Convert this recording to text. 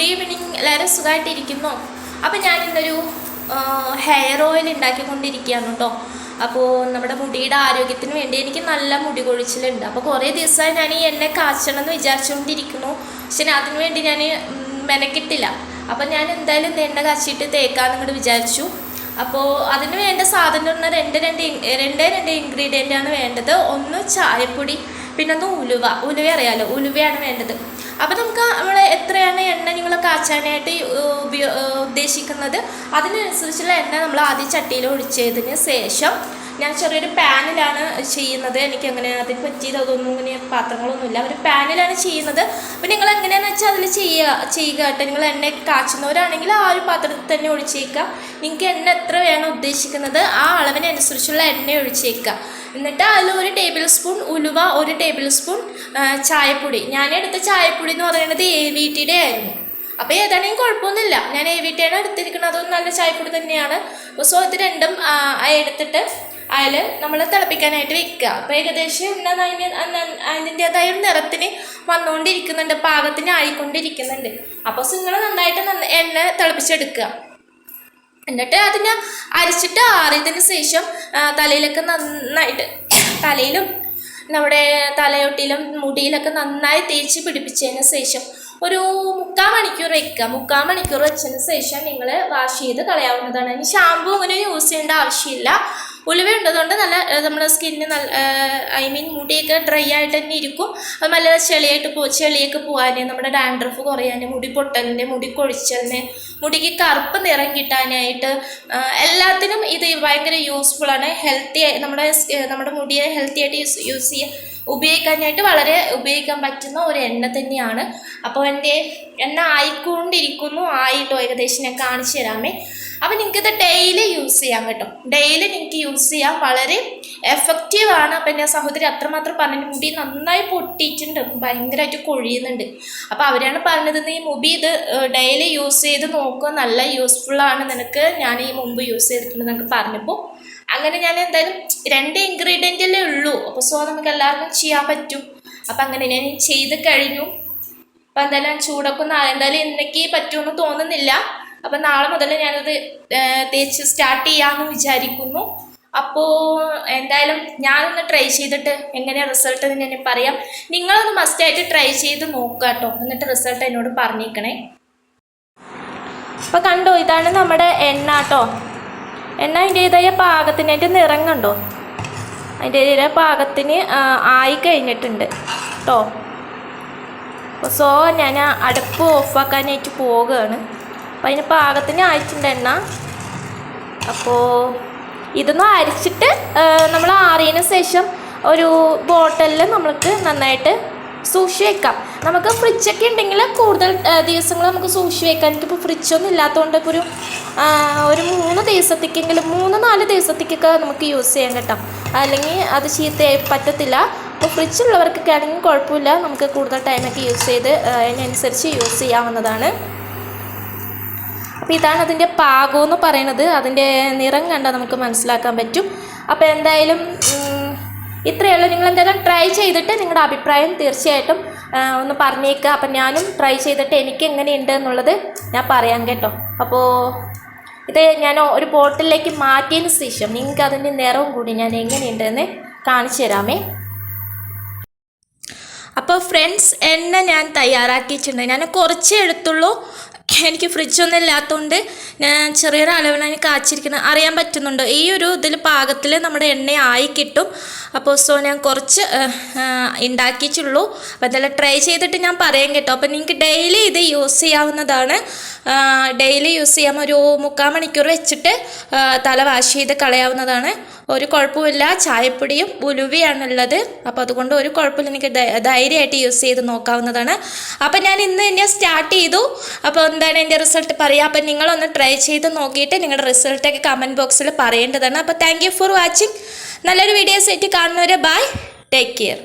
Good evening എല്ലാവരും സുഖമായിട്ടിരിക്കുന്നു. അപ്പോൾ ഞാൻ ഇന്നൊരു ഹെയർ ഓയിൽ ഉണ്ടാക്കിക്കൊണ്ടിരിക്കുകയാണ് കേട്ടോ അപ്പോൾ നമ്മുടെ മുടിയുടെ ആരോഗ്യത്തിന് വേണ്ടി എനിക്ക് നല്ല മുടി കൊഴിച്ചിലുണ്ട്. അപ്പോൾ കുറേ ദിവസമായി ഞാൻ ഈ എണ്ണ കാച്ചണം എന്ന് വിചാരിച്ചുകൊണ്ടിരിക്കുന്നു. പക്ഷെ അതിന് വേണ്ടി ഞാൻ മെനക്കിട്ടില്ല. അപ്പോൾ ഞാൻ എന്തായാലും എണ്ണ കാച്ചിട്ട് തേക്കാമെന്ന് ഇങ്ങോട്ട് വിചാരിച്ചു. അപ്പോൾ അതിന് വേണ്ട സാധനം എന്ന് പറഞ്ഞാൽ രണ്ട് രണ്ട് രണ്ടേ രണ്ട് ഇൻഗ്രീഡിയന്റ് ആണ് വേണ്ടത്. ഒന്ന് ചായപ്പൊടി പിന്നെ ഒന്ന് ഉലുവ. ഉലുവ അറിയാലോ? ഉലുവയാണ് വേണ്ടത്. അപ്പോൾ നമുക്ക് നമ്മൾ എത്രയാണ് എണ്ണ നിങ്ങൾ കാച്ചാനായിട്ട് ഉദ്ദേശിക്കുന്നത്? അതിനനുസരിച്ചുള്ള എണ്ണ നമ്മൾ ആദ്യം ചട്ടിയിൽ ഒഴിച്ചതിന് ശേഷം ഞാൻ ചെറിയൊരു പാനിലാണ് ചെയ്യുന്നത്. എനിക്ക് അങ്ങനെ അതിന് പറ്റിയത് അതൊന്നും ഇങ്ങനെ പാത്രങ്ങളൊന്നുമില്ല ഒരു പാനിലാണ് ചെയ്യുന്നത്. അപ്പോൾ നിങ്ങൾ എങ്ങനെയാണെന്ന് വെച്ചാൽ അതിൽ ചെയ്യുക ചെയ്യുക കേട്ടോ. നിങ്ങൾ എണ്ണ കാച്ചുന്നവരാണെങ്കിൽ ആ ഒരു പാത്രത്തിൽ തന്നെ ഒഴിച്ചേക്കുക. നിങ്ങൾക്ക് എണ്ണ എത്ര വേണം ഉദ്ദേശിക്കുന്നത് ആ അളവിനനുസരിച്ചുള്ള എണ്ണ ഒഴിച്ചേക്കുക. എന്നിട്ട് അതിൽ ഒരു ടേബിൾ സ്പൂൺ ഉലുവ ഒരു ടേബിൾ സ്പൂൺ ചായപ്പൊടി. ഞാൻ എടുത്ത ചായപ്പൊടി എന്ന് പറയുന്നത് എ വി ടിയുടെ ആയിരുന്നു. അപ്പോൾ ഏതാണെങ്കിലും കുഴപ്പമൊന്നുമില്ല. ഞാൻ എ വി ടിയാണ് എടുത്തിരിക്കുന്നത്. അതും നല്ല ചായപ്പൊടി തന്നെയാണ്. സോ ഇത് രണ്ടും എടുത്തിട്ട് അതിൽ നമ്മൾ തിളപ്പിക്കാനായിട്ട് വെക്കുക. അപ്പോൾ ഏകദേശം എന്നാൽ അതിന് അതിന്റേതായ നിറത്തിന് വന്നുകൊണ്ടിരിക്കുന്നുണ്ട്. പാകത്തിന് ആയിക്കൊണ്ടിരിക്കുന്നുണ്ട്. അപ്പോൾ നിങ്ങൾ നന്നായിട്ട് നന്ന എണ്ണ തിളപ്പിച്ചെടുക്കുക. എന്നിട്ട് അതിനെ അരിച്ചിട്ട് ആറിയതിന് ശേഷം തലയിലൊക്കെ നന്നായിട്ട് തലയിലും നമ്മുടെ തലയൊട്ടിയിലും മുടിയിലൊക്കെ നന്നായി തേച്ച് പിടിപ്പിച്ചതിന് ശേഷം ഒരു മുക്കാൽ മണിക്കൂർ വയ്ക്കുക മുക്കാൽ മണിക്കൂർ വെച്ചതിന് ശേഷം നിങ്ങൾ വാഷ് ചെയ്ത് കളയാവുന്നതാണ്. ഇനി ഷാമ്പു അങ്ങനെ യൂസ് ചെയ്യേണ്ട ആവശ്യമില്ല. ഉലുവ ഉണ്ടതുകൊണ്ട് നല്ല നമ്മുടെ സ്കിന്നിന് നല്ല ഐ മീൻ മുടിയൊക്കെ ഡ്രൈ ആയിട്ട് തന്നെ ഇരിക്കും. അത് നല്ല ചെളിയായിട്ട് പോ ചെളിയൊക്കെ പോകാൻ നമ്മുടെ ഡാൻഡ്രഫ് കുറയാൻ മുടി പൊട്ടലിന് മുടി കൊഴിച്ചലിന് മുടിക്ക് കറുപ്പ് നിറം കിട്ടാനായിട്ട് എല്ലാത്തിനും ഇത് ഭയങ്കര യൂസ്ഫുൾ ആണ്. ഹെൽത്തി നമ്മുടെ നമ്മുടെ മുടിയെ ഹെൽത്തി ആയിട്ട് യൂസ് യൂസ് ചെയ്യാൻ ഉപയോഗിക്കാനായിട്ട് വളരെ ഉപയോഗിക്കാൻ പറ്റുന്ന ഒരു എണ്ണ തന്നെയാണ്. അപ്പോൾ എന്റെ എണ്ണ ആയിക്കൊണ്ടിരിക്കുന്നു. ആയിട്ടോ ഏകദേശം ഞാൻ കാണിച്ചു തരാമേ. നിങ്ങൾക്ക് ഇത് ഡെയിലി യൂസ് ചെയ്യാം കേട്ടോ. ഡെയിലി നിങ്ങൾക്ക് യൂസ് ചെയ്യാം. വളരെ എഫക്റ്റീവ് ആണ്. അപ്പം എന്റെ സഹോദരി അത്രമാത്രം പറഞ്ഞു മുടി നന്നായി പൊട്ടിയിട്ടുണ്ട്. ഭയങ്കരമായിട്ട് കൊഴിയുന്നുണ്ട്. അപ്പോൾ അവരാണ് പറഞ്ഞത് നീ മുടി ഇത് ഡെയിലി യൂസ് ചെയ്ത് നോക്കുക നല്ല യൂസ്ഫുൾ ആണ് നിനക്ക്. ഞാൻ ഈ മുമ്പ് യൂസ് ചെയ്തിട്ടുണ്ട് എന്നൊക്കെ പറഞ്ഞപ്പോൾ അങ്ങനെ ഞാൻ എന്തായാലും രണ്ട് ഇൻഗ്രീഡിയന്റല്ലേ ഉള്ളൂ. അപ്പോൾ സോ നമുക്ക് എല്ലാവർക്കും ചെയ്യാൻ പറ്റും. അപ്പം അങ്ങനെ ഞാൻ ചെയ്ത് കഴിഞ്ഞു. അപ്പം എന്തായാലും ചൂടൊക്കെ ഒന്ന് എന്തായാലും ഇന്നേക്ക് പറ്റുമെന്ന് തോന്നുന്നില്ല. അപ്പം നാളെ മുതൽ ഞാനത് തേച്ച് സ്റ്റാർട്ട് ചെയ്യാമെന്ന് വിചാരിക്കുന്നു. അപ്പോൾ എന്തായാലും ഞാനൊന്ന് ട്രൈ ചെയ്തിട്ട് എങ്ങനെയാണ് റിസൾട്ട് എന്ന് ഞാൻ പറയാം. നിങ്ങളൊന്ന് മസ്റ്റായിട്ട് ട്രൈ ചെയ്ത് നോക്കുക കേട്ടോ. എന്നിട്ട് റിസൾട്ട് എന്നോട് പറഞ്ഞേക്കണേ. അപ്പോൾ കണ്ടോ ഇതാണ് നമ്മുടെ എണ്ണ കേട്ടോ. എണ്ണ അതിന്റേതായ പാകത്തിന് അതിന്റെ നിറം കണ്ടോ? അതിന്റെതായ പാകത്തിന് ആയി കഴിഞ്ഞിട്ടുണ്ട് കേട്ടോ. സോ ഞാൻ അടുപ്പ് ഓഫാക്കാനായിട്ട് പോവുകയാണ്. അപ്പോൾ അതിന് പാകത്തിന് ആയിട്ടുണ്ട് എണ്ണ. അപ്പോൾ ഇതൊന്ന് അരിച്ചിട്ട് നമ്മൾ ആറിയതിന് ശേഷം ഒരു ബോട്ടലിൽ നമ്മൾക്ക് നന്നായിട്ട് സൂക്ഷിച്ച് വെക്കാം. നമുക്ക് ഫ്രിഡ്ജൊക്കെ ഉണ്ടെങ്കിൽ കൂടുതൽ ദിവസങ്ങൾ നമുക്ക് സൂക്ഷിച്ച് വെക്കാം. എനിക്കിപ്പോൾ ഫ്രിഡ്ജൊന്നും ഇല്ലാത്തതുകൊണ്ട് ഇപ്പോൾ ഒരു ഒരു മൂന്ന് ദിവസത്തേക്കെങ്കിലും മൂന്ന് നാല് ദിവസത്തേക്കൊക്കെ നമുക്ക് യൂസ് ചെയ്യാൻ കേട്ടോ. അല്ലെങ്കിൽ അത് ചീത്തയായി പറ്റത്തില്ല. അപ്പോൾ ഫ്രിഡ്ജുള്ളവർക്കൊക്കെ ആണെങ്കിൽ കുഴപ്പമില്ല. നമുക്ക് കൂടുതൽ ടൈമൊക്കെ യൂസ് ചെയ്ത് അതിനനുസരിച്ച് യൂസ് ചെയ്യാവുന്നതാണ്. അപ്പോൾ ഇതാണ് അതിന്റെ പാകം എന്ന് പറയുന്നത്. അതിന്റെ നിറം കണ്ടാൽ നമുക്ക് മനസ്സിലാക്കാൻ പറ്റും. അപ്പോൾ എന്തായാലും ഇത്രയേ ഉള്ളൂ. നിങ്ങൾ എന്തായാലും ട്രൈ ചെയ്തിട്ട് നിങ്ങളുടെ അഭിപ്രായം തീർച്ചയായിട്ടും ഒന്ന് പറഞ്ഞേക്കുക അപ്പം ഞാനും ട്രൈ ചെയ്തിട്ട് എനിക്ക് എങ്ങനെയുണ്ട് എന്നുള്ളത് ഞാൻ പറയാം കേട്ടോ. അപ്പോൾ ഇത് ഞാൻ ഒരു ബോട്ടിലേക്ക് മാറ്റിയതിന് ശേഷം നിങ്ങൾക്ക് അതിന്റെ നിറവും കൂടി ഞാൻ എങ്ങനെയുണ്ടെന്ന് കാണിച്ചു തരാമേ. അപ്പോൾ ഫ്രണ്ട്സ് എണ്ണ ഞാൻ തയ്യാറാക്കിയിട്ടുണ്ട്. ഞാൻ കുറച്ചേ എടുത്തുള്ളൂ. എനിക്ക് ഫ്രിഡ്ജൊന്നും ഇല്ലാത്തതുകൊണ്ട് ഞാൻ ചെറിയൊരു അളവിലാണ് കാച്ചിരിക്കുന്നത് അറിയാൻ പറ്റുന്നുണ്ട്. ഈ ഒരു ഇതിൽ പാകത്തിൽ നമ്മുടെ എണ്ണ ആയി കിട്ടും. അപ്പോൾ സോ ഞാൻ കുറച്ച് ഉണ്ടാക്കിയിട്ടുള്ളൂ അപ്പോൾ എന്തായാലും ട്രൈ ചെയ്തിട്ട് ഞാൻ പറയാം കേട്ടോ. അപ്പോൾ നിങ്ങൾക്ക് ഡെയിലി ഇത് യൂസ് ചെയ്യാവുന്നതാണ്. ഡെയിലി യൂസ് ചെയ്യാം. ഒരു മുക്കാൽ മണിക്കൂർ വെച്ചിട്ട് തല വാഷ് ചെയ്ത് കളയാവുന്നതാണ്. ഒരു കുഴപ്പമില്ല ചായപ്പൊടിയും ഉലുവയാണുള്ളത്. അപ്പോൾ അതുകൊണ്ട് ഒരു കുഴപ്പമില്ല. എനിക്ക് ധൈര്യമായിട്ട് യൂസ് ചെയ്ത് നോക്കാവുന്നതാണ്. അപ്പോൾ ഞാൻ ഇന്ന് തന്നെ സ്റ്റാർട്ട് ചെയ്തു. അപ്പോൾ എന്താണ് എന്റെ റിസൾട്ട് പറയുക അപ്പം നിങ്ങളൊന്ന് ട്രൈ ചെയ്ത് നോക്കിയിട്ട് നിങ്ങളുടെ റിസൾട്ടൊക്കെ കമന്റ് ബോക്സിൽ പറയേണ്ടതാണ്. അപ്പോൾ താങ്ക് യു ഫോർ വാച്ചിങ് നല്ലൊരു വീഡിയോസ് ആയിട്ട് കാണുന്നവരെ ബൈ ടേക്ക് കെയർ